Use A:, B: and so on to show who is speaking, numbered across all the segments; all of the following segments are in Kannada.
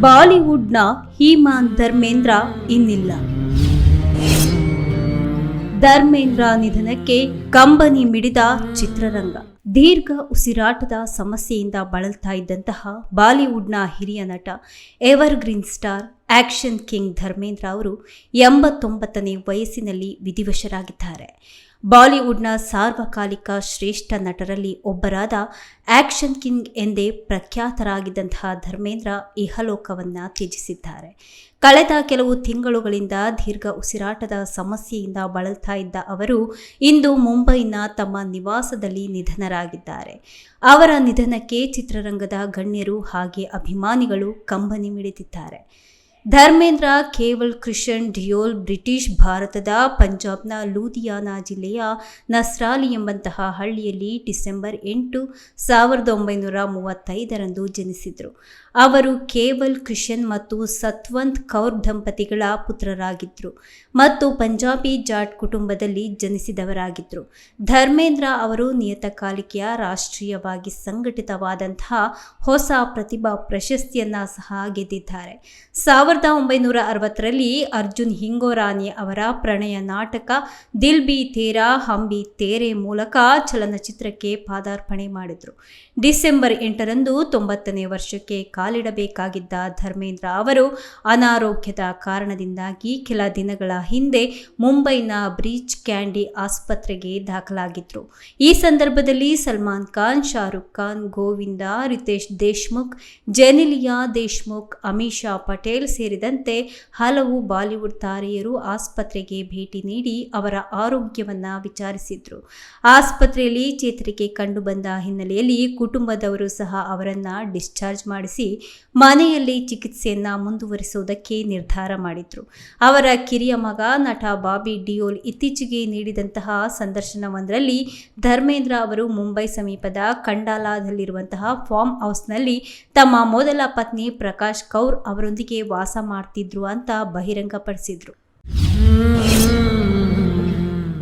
A: ಬಾಲಿವುಡ್ನ ಹೀಮಾನ್ ಧರ್ಮೇಂದ್ರ ಇನ್ನಿಲ್ಲ. ಧರ್ಮೇಂದ್ರ ನಿಧನಕ್ಕೆ ಕಂಬನಿ ಮಿಡಿದ ಚಿತ್ರರಂಗ. ದೀರ್ಘ ಉಸಿರಾಟದ ಸಮಸ್ಯೆಯಿಂದ ಬಳಲ್ತಾ ಇದ್ದಂತಹ ಬಾಲಿವುಡ್ನ ಹಿರಿಯ ನಟ evergreen star action king Dharmendra ಅವರು ಎಂಬತ್ತೊಂಬತ್ತನೇ ವಯಸ್ಸಿನಲ್ಲಿ ವಿಧಿವಶರಾಗಿದ್ದಾರೆ. ಬಾಲಿವುಡ್ನ ಸಾರ್ವಕಾಲಿಕ ಶ್ರೇಷ್ಠ ನಟರಲ್ಲಿ ಒಬ್ಬರಾದ ಆಕ್ಷನ್ ಕಿಂಗ್ ಎಂದೇ ಪ್ರಖ್ಯಾತರಾಗಿದ್ದಂತಹ ಧರ್ಮೇಂದ್ರ ಇಹಲೋಕವನ್ನು ತ್ಯಜಿಸಿದ್ದಾರೆ. ಕಳೆದ ಕೆಲವು ತಿಂಗಳುಗಳಿಂದ ದೀರ್ಘ ಉಸಿರಾಟದ ಸಮಸ್ಯೆಯಿಂದ ಬಳಲ್ತಾ ಇದ್ದ ಅವರು ಇಂದು ಮುಂಬೈನ ತಮ್ಮ ನಿವಾಸದಲ್ಲಿ ನಿಧನರಾಗಿದ್ದಾರೆ. ಅವರ ನಿಧನಕ್ಕೆ ಚಿತ್ರರಂಗದ ಗಣ್ಯರು ಹಾಗೆ ಅಭಿಮಾನಿಗಳು ಕಂಬನಿ ಮಿಡಿದಿದ್ದಾರೆ. ಧರ್ಮೇಂದ್ರ ಕೇವಲ್ ಕ್ರಿಶನ್ ಡಿಯೋಲ್ ಬ್ರಿಟಿಷ್ ಭಾರತದ ಪಂಜಾಬ್ನ ಲೂಧಿಯಾನ ಜಿಲ್ಲೆಯ ನಸ್ರಾಲಿ ಎಂಬಂತಹ ಹಳ್ಳಿಯಲ್ಲಿ ಡಿಸೆಂಬರ್ ಎಂಟು ಸಾವಿರದ ಒಂಬೈನೂರ ಮೂವತ್ತೈದರಂದು ಜನಿಸಿದರು. ಅವರು ಕೇವಲ್ ಕ್ರಿಶನ್ ಮತ್ತು ಸತ್ವಂತ್ ಕೌರ್ ದಂಪತಿಗಳ ಪುತ್ರರಾಗಿದ್ದರು ಮತ್ತು ಪಂಜಾಬಿ ಜಾಟ್ ಕುಟುಂಬದಲ್ಲಿ ಜನಿಸಿದವರಾಗಿದ್ದರು ಧರ್ಮೇಂದ್ರ ಅವರು ನಿಯತಕಾಲಿಕೆಯ ರಾಷ್ಟ್ರೀಯವಾಗಿ ಸಂಘಟಿತವಾದಂತಹ ಹೊಸ ಪ್ರತಿಭಾ ಪ್ರಶಸ್ತಿಯನ್ನು ಸಹ ಗೆದ್ದಿದ್ದಾರೆ. ಸಾವಿರದ ಒಂಬೈನೂರ ಅರವತ್ತರಲ್ಲಿ ಅರ್ಜುನ್ ಹಿಂಗೋರಾನಿ ಅವರ ಪ್ರಣಯ ನಾಟಕ ದಿಲ್ ಬಿ ತೇರಾ ಹಂಬಿ ತೇರೆ ಮೂಲಕ ಚಲನಚಿತ್ರಕ್ಕೆ ಪಾದಾರ್ಪಣೆ ಮಾಡಿದರು. ಡಿಸೆಂಬರ್ ಎಂಟರಂದು ತೊಂಬತ್ತನೇ ವರ್ಷಕ್ಕೆ ಕಾಲಿಡಬೇಕಾಗಿದ್ದ ಧರ್ಮೇಂದ್ರ ಅವರು ಅನಾರೋಗ್ಯದ ಕಾರಣದಿಂದಾಗಿ ಕೆಲ ದಿನಗಳ ಹಿಂದೆ ಮುಂಬೈನ ಬ್ರೀಚ್ ಕ್ಯಾಂಡಿ ಆಸ್ಪತ್ರೆಗೆ ದಾಖಲಾಗಿದ್ರು. ಈ ಸಂದರ್ಭದಲ್ಲಿ ಸಲ್ಮಾನ್ ಖಾನ್, ಶಾರುಖ್ ಖಾನ್, ಗೋವಿಂದ, ರಿತೇಶ್ ದೇಶ್ಮುಖ್, ಜೆನಿಲಿಯಾ ದೇಶ್ಮುಖ್ ಅಮಿಷಾ ಪಟೇಲ್ ಸೇರಿದಂತೆ ಹಲವು ಬಾಲಿವುಡ್ ತಾರೆಯರು ಆಸ್ಪತ್ರೆಗೆ ಭೇಟಿ ನೀಡಿ ಅವರ ಆರೋಗ್ಯವನ್ನ ವಿಚಾರಿಸಿದ್ರು. ಆಸ್ಪತ್ರೆಯಲ್ಲಿ ಚೇತರಿಕೆ ಕಂಡುಬಂದ ಹಿನ್ನೆಲೆಯಲ್ಲಿ ಕುಟುಂಬದವರು ಸಹ ಅವರನ್ನ ಡಿಸ್ಚಾರ್ಜ್ ಮಾಡಿಸಿ ಮನೆಯಲ್ಲಿ ಚಿಕಿತ್ಸೆಯನ್ನ ಮುಂದುವರಿಸುವುದಕ್ಕೆ ನಿರ್ಧಾರ ಮಾಡಿದ್ರು. ಅವರ ಕಿರಿಯ ಮಗ ನಟ ಬಾಬಿ ಡಿಯೋಲ್ ಇತ್ತೀಚೆಗೆ ನೀಡಿದಂತಹ ಸಂದರ್ಶನವೊಂದರಲ್ಲಿ ಧರ್ಮೇಂದ್ರ ಅವರು ಮುಂಬೈ ಸಮೀಪದ ಕಂಡಾಲಾದಲ್ಲಿರುವಂತಹ ಫಾರ್ಮ್ ಹೌಸ್ನಲ್ಲಿ ತಮ್ಮ ಮೊದಲ ಪತ್ನಿ ಪ್ರಕಾಶ್ ಕೌರ್ ಅವರೊಂದಿಗೆ ವಾಸ ಮಾಡ್ತಿದ್ರು ಅಂತ ಬಹಿರಂಗಪಡಿಸಿದ್ರು.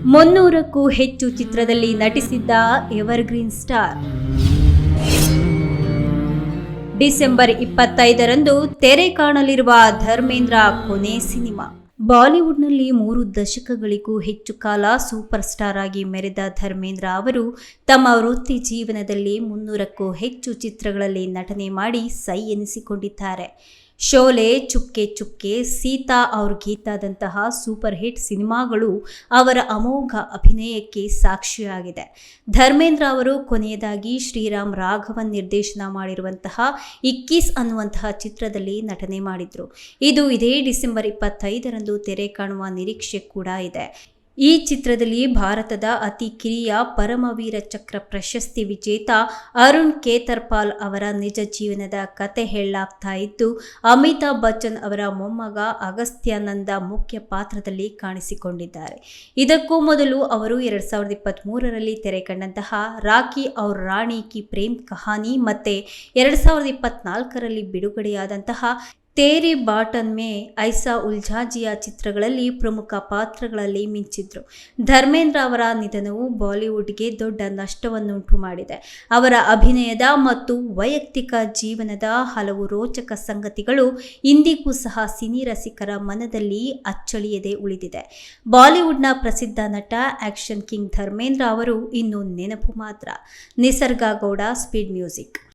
A: ಮುನ್ನೂರಕ್ಕೂ ಹೆಚ್ಚು ಚಿತ್ರದಲ್ಲಿ ನಟಿಸಿದ್ದ ಎವರ್ಗ್ರೀನ್ ಸ್ಟಾರ್ ಡಿಸೆಂಬರ್ ಇಪ್ಪತ್ತೈದರಂದು ತೆರೆ ಕಾಣಲಿರುವ ಧರ್ಮೇಂದ್ರ ಕೊನೆ ಸಿನಿಮಾ. ಬಾಲಿವುಡ್ನಲ್ಲಿ ಮೂರು ದಶಕಗಳಿಗೂ ಹೆಚ್ಚು ಕಾಲ ಸೂಪರ್ ಸ್ಟಾರ್ ಆಗಿ ಮೆರೆದ ಧರ್ಮೇಂದ್ರ ಅವರು ತಮ್ಮ ವೃತ್ತಿ ಜೀವನದಲ್ಲಿ ಮುನ್ನೂರಕ್ಕೂ ಹೆಚ್ಚು ಚಿತ್ರಗಳಲ್ಲಿ ನಟನೆ ಮಾಡಿ ಸೈ ಎನಿಸಿಕೊಂಡಿದ್ದಾರೆ. ಶೋಲೆ, ಚುಕ್ಕೆ ಚುಕ್ಕೆ, ಸೀತಾ ಅವ್ರ ಗೀತಾದಂತಹ ಸೂಪರ್ ಹಿಟ್ ಸಿನಿಮಾಗಳು ಅವರ ಅಮೋಘ ಅಭಿನಯಕ್ಕೆ ಸಾಕ್ಷಿಯಾಗಿದೆ. ಧರ್ಮೇಂದ್ರ ಅವರು ಕೊನೆಯದಾಗಿ ಶ್ರೀರಾಮ್ ರಾಘವನ್ ನಿರ್ದೇಶನ ಮಾಡಿರುವಂತಹ ಇಕ್ಕೀಸ್ ಅನ್ನುವಂತಹ ಚಿತ್ರದಲ್ಲಿ ನಟನೆ ಮಾಡಿದ್ರು. ಇದು ಇದೇ ಡಿಸೆಂಬರ್ ಇಪ್ಪತ್ತೈದರಂದು ತೆರೆ ಕಾಣುವ ನಿರೀಕ್ಷೆ ಕೂಡ ಇದೆ. ಈ ಚಿತ್ರದಲ್ಲಿ ಭಾರತದ ಅತಿ ಕಿರಿಯ ಪರಮವೀರ ಚಕ್ರ ಪ್ರಶಸ್ತಿ ವಿಜೇತ ಅರುಣ್ ಕೇತರ್ಪಾಲ್ ಅವರ ನಿಜ ಜೀವನದ ಕತೆ ಹೇಳಲಾಗ್ತಾ ಇದ್ದು, ಅಮಿತಾಬ್ ಬಚ್ಚನ್ ಅವರ ಮೊಮ್ಮಗ ಅಗಸ್ತ್ಯಾನಂದ ಮುಖ್ಯ ಪಾತ್ರದಲ್ಲಿ ಕಾಣಿಸಿಕೊಂಡಿದ್ದಾರೆ. ಇದಕ್ಕೂ ಮೊದಲು ಅವರು ಎರಡ್ ಸಾವಿರದ ಇಪ್ಪತ್ತ್ ಮೂರರಲ್ಲಿ ತೆರೆ ಕಂಡಂತಹ ರಾಕಿ ಔರ್ ರಾಣಿ ಕಿ ಪ್ರೇಮ್ ಕಹಾನಿ ಮತ್ತೆ ಎರಡ್ ಸಾವಿರದ ಇಪ್ಪತ್ನಾಲ್ಕರಲ್ಲಿ ಬಿಡುಗಡೆಯಾದಂತಹ ತೇರಿ ಬಾಟನ್ ಮೇ ಐಸಾ ಉಲ್ಝಾಜಿಯಾ ಚಿತ್ರಗಳಲ್ಲಿ ಪ್ರಮುಖ ಪಾತ್ರಗಳಲ್ಲಿ ಮಿಂಚಿದ್ರು. ಧರ್ಮೇಂದ್ರ ಅವರ ನಿಧನವು ಬಾಲಿವುಡ್ಗೆ ದೊಡ್ಡ ನಷ್ಟವನ್ನುಂಟು ಮಾಡಿದೆ. ಅವರ ಅಭಿನಯದ ಮತ್ತು ವೈಯಕ್ತಿಕ ಜೀವನದ ಹಲವು ರೋಚಕ ಸಂಗತಿಗಳು ಇಂದಿಗೂ ಸಹ ಸಿನಿ ರಸಿಕರ ಮನದಲ್ಲಿ ಅಚ್ಚಳಿಯದೆ ಉಳಿದಿದೆ. ಬಾಲಿವುಡ್ನ ಪ್ರಸಿದ್ಧ ನಟ ಆಕ್ಷನ್ ಕಿಂಗ್ ಧರ್ಮೇಂದ್ರ ಅವರು ಇನ್ನು ನೆನಪು ಮಾತ್ರ. Nisarga Gowda, speed music.